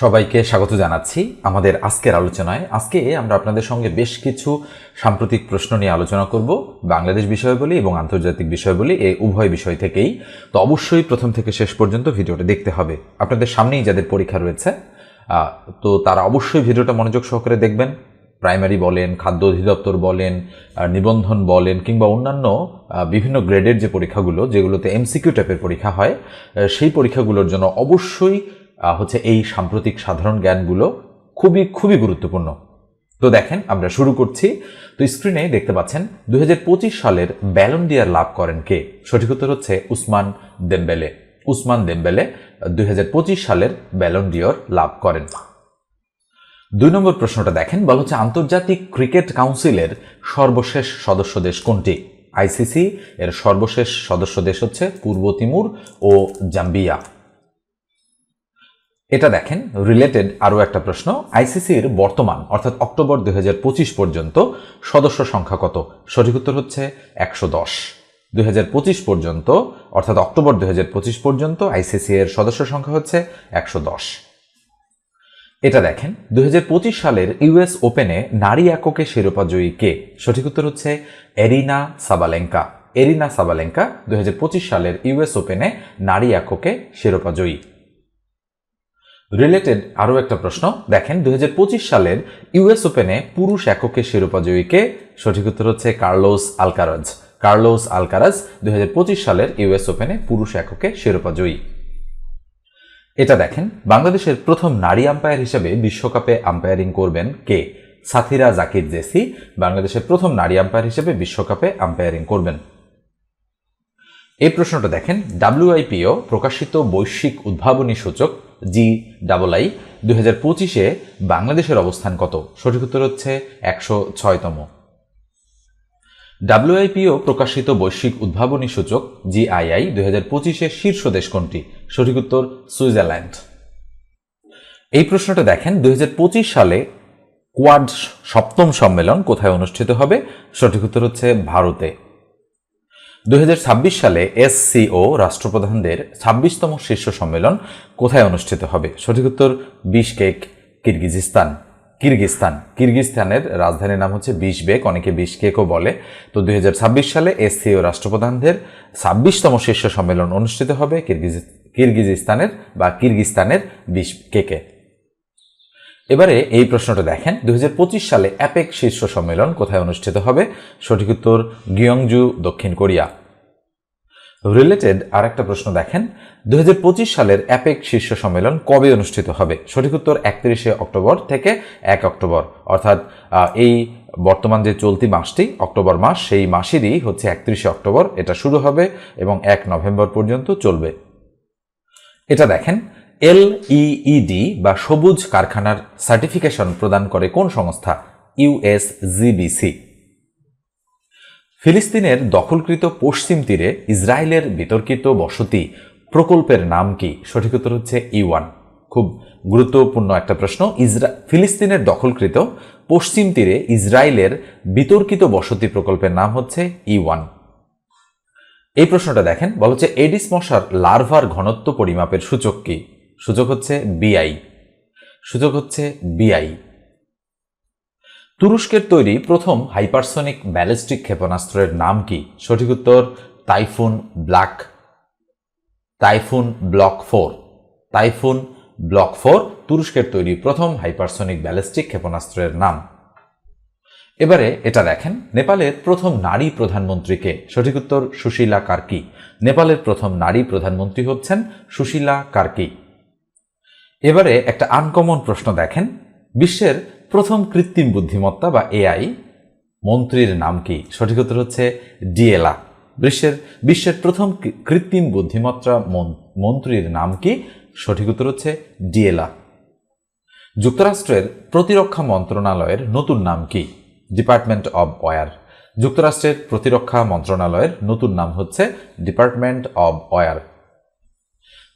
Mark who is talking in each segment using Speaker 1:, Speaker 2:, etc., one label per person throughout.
Speaker 1: সবাইকে স্বাগত জানাচ্ছি আমাদের আজকের আলোচনায়। আজকে আমরা আপনাদের সঙ্গে বেশ কিছু সাম্প্রতিক প্রশ্ন নিয়ে আলোচনা করব, বাংলাদেশ বিষয়বলী এবং আন্তর্জাতিক বিষয়বলী এই উভয় বিষয় থেকেই। তো অবশ্যই প্রথম থেকে শেষ পর্যন্ত ভিডিওটা দেখতে হবে। আপনাদের সামনেই যাদের পরীক্ষা রয়েছে তো তারা অবশ্যই ভিডিওটা মনোযোগ সহকারে দেখবেন। প্রাইমারি বলেন, খাদ্য অধিদপ্তর বলেন নিবন্ধন বলেন, কিংবা অন্যান্য বিভিন্ন গ্রেডের যে পরীক্ষাগুলো, যেগুলোতে এমসিকিউ টাইপের পরীক্ষা হয় সেই পরীক্ষাগুলোর জন্য অবশ্যই হচ্ছে এই সাম্প্রতিক সাধারণ জ্ঞানগুলো খুবই খুবই গুরুত্বপূর্ণ। তো দেখেন, আমরা শুরু করছি। তো স্ক্রিনে দেখতে পাচ্ছেন, দুই হাজার পঁচিশ সালের ব্যালন ডিয়ার লাভ করেন কে? সঠিক উত্তর হচ্ছে উসমান দেম্বেলে। উসমান দেম্বেলে দুই সালের ব্যালন ডিয়র লাভ করেন। দুই নম্বর প্রশ্নটা দেখেন, বলা হচ্ছে আন্তর্জাতিক ক্রিকেট কাউন্সিলের সর্বশেষ সদস্য দেশ কোনটি? আইসিসি এর সর্বশেষ সদস্য দেশ হচ্ছে পূর্ব তিমুর ও জাম্বিয়া। এটা দেখেন রিলেটেড আরও একটা প্রশ্ন আইসিসির বর্তমান, অর্থাৎ অক্টোবর দুই হাজার পঁচিশ পর্যন্ত সদস্য সংখ্যা কত? সঠিক উত্তর হচ্ছে একশো দশ। দুই পর্যন্ত, অর্থাৎ অক্টোবর দুই হাজার পঁচিশ পর্যন্ত আইসিসি এর সদস্য সংখ্যা হচ্ছে একশো দশ। এটা দেখেন, দুই হাজার পঁচিশ সালের ইউএস ওপেনে নারী এককে শিরোপা জয়ী কে? সঠিক উত্তর হচ্ছে এরিনা সাবালেঙ্কা। এরিনা সাবালেঙ্কা দুই হাজার পঁচিশ সালের ইউএস ওপেনে নারী এককে শিরোপা জয়ী। রিলেটেড আরও একটা প্রশ্ন। দেখেন, দুই হাজার পঁচিশ সালের ইউএস ওপেনে পুরুষ এককে শিরোপা জয়ীকে সঠিক উত্তর হচ্ছে কার্লোস আলকারাজ। কার্লোস আলকারাজ দুই হাজার পঁচিশ সালের ইউএস ওপেনে পুরুষ এককে শিরোপা জয়ী এটা দেখেন, বাংলাদেশের প্রথম নারী আম্পায়ার হিসেবে বিশ্বকাপে আম্পায়ারিং করবেন কে? সাথিরা জাকির জেসি, বাংলাদেশের প্রথম নারী আম্পায়ার হিসেবে বিশ্বকাপে আম্পায়ারিং করবেন। এই প্রশ্নটা দেখেন ডাব্লিউআইপিও প্রকাশিত বৈশ্বিক উদ্ভাবনী সূচক জি ডাবল আই দুই হাজার পঁচিশে বাংলাদেশের অবস্থান কত? সঠিক উত্তর হচ্ছে একশো ছয়তম। ডাব্লিউআইপিও প্রকাশিত বৈশ্বিক উদ্ভাবনী সূচক জিআইআই দুই হাজার পঁচিশে শীর্ষ দেশ কোনটি? সঠিক উত্তর সুইজারল্যান্ড। এই প্রশ্নটা দেখেন, দুই হাজার পঁচিশ সালে কোয়াড সপ্তম সম্মেলন কোথায় অনুষ্ঠিত হবে? সঠিক উত্তর হচ্ছে ভারতে। দুই হাজার ছাব্বিশ সালে এসসিও রাষ্ট্রপ্রধানদের ছাব্বিশতম শীর্ষ সম্মেলন কোথায় অনুষ্ঠিত হবে? সঠিক উত্তর, বিশকেক, কিরগিজিস্তান। কিরগিস্তান কিরগিস্তানের রাজধানীর নাম হচ্ছে বিশবেক, অনেকে বিশকেকও বলে। তো দুই হাজার ছাব্বিশ সালে এসসিও রাষ্ট্রপ্রধানদের ছাব্বিশতম শীর্ষ সম্মেলন অনুষ্ঠিত হবে কিরগিজ, কিরগিজিস্তানের বা কিরগিস্তানের বিশকেকে। এবারে এই প্রশ্নটা দেখেন। দু হাজার পঁচিশ সালে অ্যাপেক শীর্ষ সম্মেলন কোথায় অনুষ্ঠিত হবে? সঠিক উত্তর গিয়ংজু, দক্ষিণ কোরিয়া। রিলেটেড আর একটা প্রশ্ন দেখেন। দু হাজার পঁচিশ সালের অ্যাপেক শীর্ষ সম্মেলন কবে অনুষ্ঠিত হবে? সঠিক উত্তর একত্রিশে অক্টোবর থেকে এক অক্টোবর। অর্থাৎ এই বর্তমান যে চলতি মাসটি, অক্টোবর মাস, সেই মাসেরই হচ্ছে একত্রিশে অক্টোবর। এটা শুরু হবে এবং এক নভেম্বর পর্যন্ত চলবে। এটা দেখেন এলইইডি বা সবুজ কারখানার সার্টিফিকেশন প্রদান করে কোন সংস্থা? ইউএসজিবিসি ফিলিস্তিনের দখলকৃত পশ্চিম তীরে ইসরায়েলের বিতর্কিত বসতি প্রকল্পের নাম কি? সঠিক উত্তর হচ্ছে ইওয়ান খুব গুরুত্বপূর্ণ একটা প্রশ্ন। ইসরা, ফিলিস্তিনের দখলকৃত পশ্চিম তীরে ইসরায়েলের বিতর্কিত বসতি প্রকল্পের নাম হচ্ছে ইওয়ান এই প্রশ্নটা দেখেন। বলা হচ্ছে এডিস মশার লার্ভার ঘনত্ব পরিমাপের সূচক কি? সূচক হচ্ছে বিআই। সূচক হচ্ছে বিআই। তুরস্কের তৈরি প্রথম হাইপারসনিক ব্যালিস্টিক ক্ষেপণাস্ত্রের নাম কি? সঠিক উত্তর typhoon black typhoon block four. Typhoon block four, তুরস্কের তৈরি প্রথম হাইপারসনিক ব্যালিস্টিক ক্ষেপণাস্ত্রের নাম। এবারে এটা দেখেন, নেপালের প্রথম নারী প্রধানমন্ত্রীকে। সঠিক উত্তর, সুশীলা কার্কি। নেপালের প্রথম নারী প্রধানমন্ত্রী হচ্ছেন সুশীলা কার্কি। এবারে একটা আনকমন প্রশ্ন দেখেন। বিশ্বের প্রথম কৃত্রিম বুদ্ধিমত্তা বা এআই মন্ত্রীর নাম কি? সঠিক উত্তর হচ্ছে ডিএলা বিশ্বের বিশ্বের প্রথম কৃত্রিম বুদ্ধিমত্তা মন- মন্ত্রীর নাম কি? সঠিক উত্তর হচ্ছে ডিএলা যুক্তরাষ্ট্রের প্রতিরক্ষা মন্ত্রণালয়ের নতুন নাম কি? ডিপার্টমেন্ট অব ওয়ার যুক্তরাষ্ট্রের প্রতিরক্ষা মন্ত্রণালয়ের নতুন নাম হচ্ছে ডিপার্টমেন্ট অব ওয়ার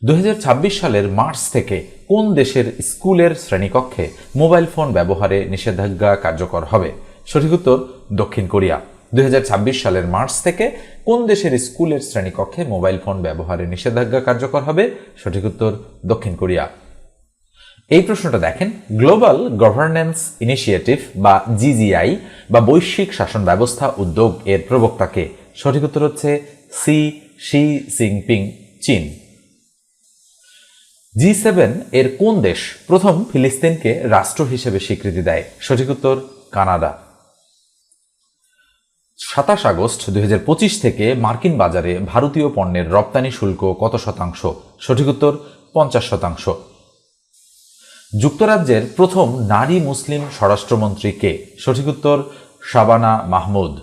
Speaker 1: দুই হাজার ছাব্বিশ সালের মার্চ থেকে কোন দেশের স্কুলের শ্রেণীকক্ষে মোবাইল ফোন ব্যবহারে নিষেধাজ্ঞা কার্যকর হবে? সঠিক উত্তর, দক্ষিণ কোরিয়া। দুই হাজার ছাব্বিশ সালের মার্চ থেকে কোন দেশের স্কুলের শ্রেণীকক্ষে মোবাইল ফোন ব্যবহারে নিষেধাজ্ঞা কার্যকর হবে? সঠিক উত্তর, দক্ষিণ কোরিয়া। এই প্রশ্নটা দেখেন, গ্লোবাল গভর্নেন্স ইনিশিয়েটিভ বা জিজিআই বা বৈশ্বিক শাসন ব্যবস্থা উদ্যোগ এর প্রবক্তাকে সঠিক উত্তর হচ্ছে সি, শি জিনপিং, চীন। জি সেভেন এর কোন দেশ প্রথম ফিলিস্তিনকে রাষ্ট্র হিসেবে স্বীকৃতি দেয়? সঠিক উত্তর, কানাডা। সাতাশ আগস্ট দুই হাজার পঁচিশ থেকে মার্কিন বাজারে ভারতীয় পণ্যের রপ্তানি শুল্ক কত শতাংশ? সঠিক উত্তর, পঞ্চাশ শতাংশ। যুক্তরাজ্যের প্রথম নারী মুসলিম স্বরাষ্ট্রমন্ত্রী কে? সঠিক উত্তর, শাবানা মাহমুদ।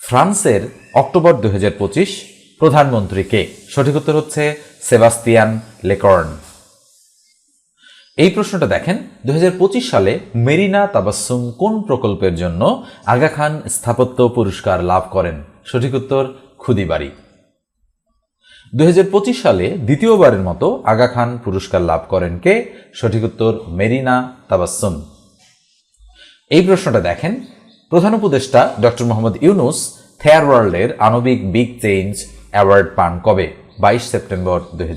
Speaker 1: ফ্রান্সের অক্টোবর দুই হাজার পঁচিশ প্রধানমন্ত্রী কে সঠিক উত্তর হচ্ছে সেবাস্তিয়ান লেকর্ন। এই প্রশ্নটা দেখেন, দুই হাজার পঁচিশ সালে মেরিনা তাবাসুম কোন প্রকল্পের জন্য আগা খান স্থাপত্য পুরস্কার লাভ করেন? সঠিক উত্তর, খুদিবাড়ি। দুই সালে দ্বিতীয়বারের মতো আগা খান পুরস্কার লাভ করেন কে? সঠিক উত্তর, মেরিনা তাবাসুম এই প্রশ্নটা দেখেন, প্রধান উপদেষ্টা ডক্টর মোহাম্মদ ইউনুস, থেয়ার ওয়ার্ল্ডের আণবিক বিগ চেঞ্জ অ্যাওয়ার্ড পান কবে? বাইশ সেপ্টেম্বর দুই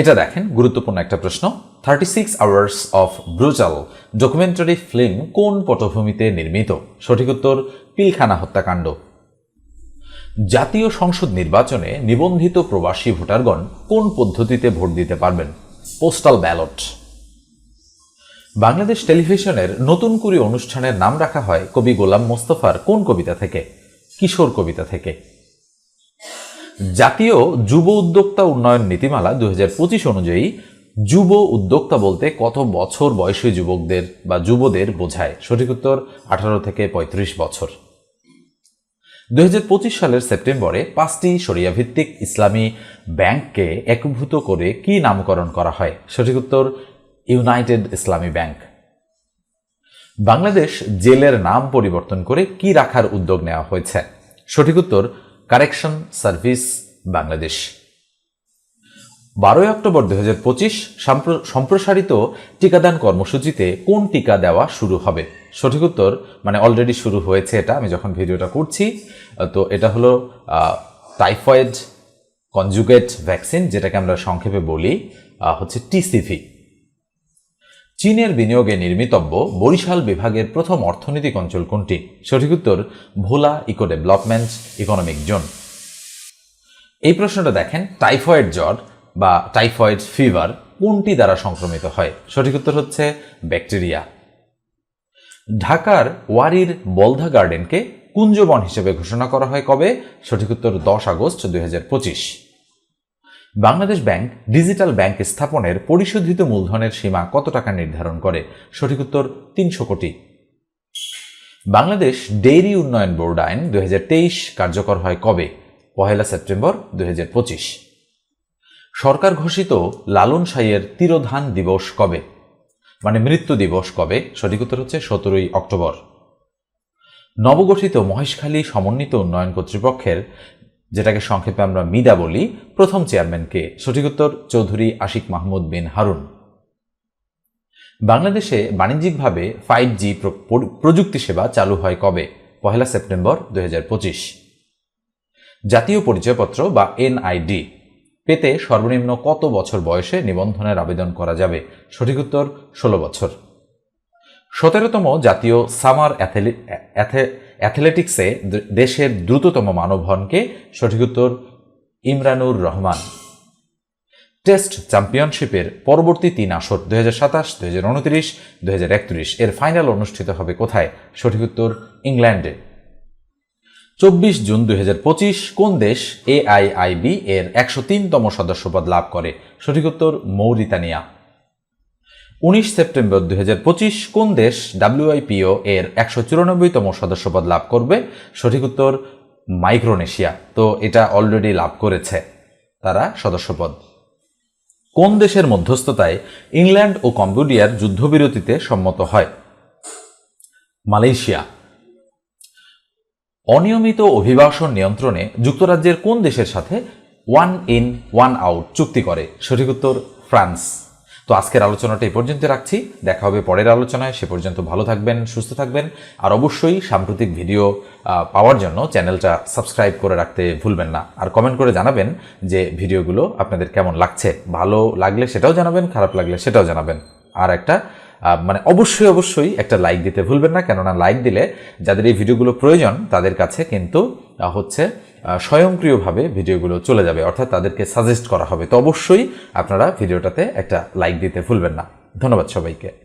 Speaker 1: এটা দেখেন, গুরুত্বপূর্ণ একটা প্রশ্ন। Thirty six hours of brutal documentary film কোন পটভূমিতে নির্মিত? সঠিক উত্তর, পিলখানা হত্যাকাণ্ড। জাতীয় সংসদ নির্বাচনে নিবন্ধিত প্রবাসী ভোটারগণ কোন পদ্ধতিতে ভোট দিতে পারবেন? পোস্টাল ব্যালট বাংলাদেশ টেলিভিশনের নতুন কুড়ি অনুষ্ঠানের নাম রাখা হয় কবি গোলাম মোস্তফার কোন কবিতা থেকে? কিশোর কবিতা থেকে। জাতীয় যুব উদ্যোক্তা উন্নয়ন নীতিমালা দুই হাজার পঁচিশ অনুযায়ী যুব উদ্যোক্তা বলতে কত বছর বয়সী যুবকদের বা যুবদের বোঝায়? সঠিক উত্তর, আঠারো থেকে ৩৫ বছর। দুই সালের সেপ্টেম্বরে পাঁচটি সরিয়াভিত্তিক ইসলামী ব্যাংককে একভূত করে কি নামকরণ করা হয়? সঠিক উত্তর, ইউনাইটেড ইসলামী ব্যাংক। বাংলাদেশ জেলের নাম পরিবর্তন করে কি রাখার উদ্যোগ নেওয়া হয়েছে? সঠিক উত্তর কারেকশন সার্ভিস বাংলাদেশ বারোই অক্টোবর দু হাজার পঁচিশ সম্প্রসারিত টিকাদান কর্মসূচিতে কোন টিকা দেওয়া শুরু হবে? সঠিক উত্তর মানে অলরেডি শুরু হয়েছে এটা, আমি যখন ভিডিওটা করছি, তো এটা হলো টাইফয়েড কনজুগেট ভ্যাকসিন যেটাকে আমরা সংক্ষেপে বলি হচ্ছে টিসিভি চীনের বিনিয়োগে নির্মিতব্য বরিশাল বিভাগের প্রথম অর্থনৈতিক অঞ্চল কোনটি? সঠিক উত্তর, Bhola eco development economic zone. এই প্রশ্নটা দেখেন, টাইফয়েড জ্বর বা টাইফয়েড ফিভার কোনটি দ্বারা সংক্রমিত হয়? সঠিক উত্তর হচ্ছে ব্যাকটেরিয়া। ঢাকার ওয়ারির বলধা গার্ডেনকে কুঞ্জবন হিসেবে ঘোষণা করা হয় কবে? সঠিক উত্তর দশ আগস্ট দুই হাজার পঁচিশ। বাংলাদেশ ব্যাংক ডিজিটাল ব্যাংক স্থাপনের পরিশোধিত মূলধনের সীমা কত টাকা নির্ধারণ করে? সঠিক উত্তর, তিনশো কোটি। বাংলাদেশ ডেইরি উন্নয়ন বোর্ড আইন দুই হাজার তেইশ কার্যকর হয় কবে? পহেলা সেপ্টেম্বর দুই সরকার ঘোষিত লালন সাইয়ের তিরোধান দিবস কবে? মানে মৃত্যু দিবস কবে? সঠিক উত্তর হচ্ছে সতেরোই অক্টোবর। নবগঠিত মহেশখালী সমন্বিত উন্নয়ন কর্তৃপক্ষের যেটাকে সংক্ষেপে আমরা মিদা বলি, প্রথম চেয়ারম্যানকে। সঠিক উত্তর, চৌধুরী আশিক মাহমুদ বিন হারুন। বাংলাদেশে বাণিজ্যিকভাবে ফাইভ জি প্রযুক্তি সেবা চালু হয় কবে? পহেলা সেপ্টেম্বর দু হাজার পঁচিশ। জাতীয় পরিচয়পত্র বা এনআইডি পেতে সর্বনিম্ন কত বছর বয়সে নিবন্ধনের আবেদন করা যাবে? সঠিক উত্তর, ষোলো বছর। সতেরোতম জাতীয় সামার অ্যাথলেটিক্সে দেশের দ্রুততম মানবহনকে সঠিক উত্তর ইমরানুর রহমান। টেস্ট চ্যাম্পিয়নশিপের পরবর্তী তিন আসর দুই হাজার সাতাশ, দুই হাজার উনত্রিশ, দুই হাজার একত্রিশ, এর ফাইনাল অনুষ্ঠিত হবে কোথায়? সঠিক উত্তর ইংল্যান্ডে। চব্বিশ জুন দুই পঁচিশ, কোন দেশ এআইআইবি এর একশো তিনতম সদস্যপদ লাভ করে? সঠিক উত্তর মৌরিতানিয়া। উনিশ সেপ্টেম্বর দুই হাজার পঁচিশ কোন দেশ ডাব্লিউআইপিও এর একশো চুরানব্বইতম সদস্যপদ লাভ করবে? সঠিক উত্তর, মাইক্রোনেশিয়া। তো এটা অলরেডি লাভ করেছে তারা সদস্যপদ। কোন দেশের মধ্যস্থতায় ইংল্যান্ড ও কম্বোডিয়ার যুদ্ধবিরতিতে সম্মত হয়? মালয়েশিয়া। অনিয়মিত অভিবাসন নিয়ন্ত্রণে যুক্তরাজ্যের কোন দেশের সাথে ওয়ান ইন ওয়ান আউট চুক্তি করে? সঠিক উত্তর, ফ্রান্স। তো আজকের আলোচনাটা এই পর্যন্ত রাখছি। দেখা হবে পরের আলোচনায়। সে পর্যন্ত ভালো থাকবেন, সুস্থ থাকবেন। আর অবশ্যই সাম্প্রতিক ভিডিও পাওয়ার জন্য চ্যানেলটা সাবস্ক্রাইব করে রাখতে ভুলবেন না। আর কমেন্ট করে জানাবেন যে ভিডিওগুলো আপনাদের কেমন লাগছে। ভালো লাগলে সেটাও জানাবেন, খারাপ লাগলে সেটাও জানাবেন। আর একটা মানে অবশ্যই অবশ্যই একটা লাইক দিতে ভুলবেন না। কেননা লাইক দিলে যাদের এই ভিডিওগুলো প্রয়োজন তাদের কাছে কিন্তু হচ্ছে স্বয়ংক্রিয়ভাবে ভিডিওগুলো চলে যাবে, অর্থাৎ তাদেরকে সাজেস্ট করা হবে। তো অবশ্যই আপনারা ভিডিওটাতে একটা লাইক দিতে ভুলবেন না। ধন্যবাদ সবাইকে।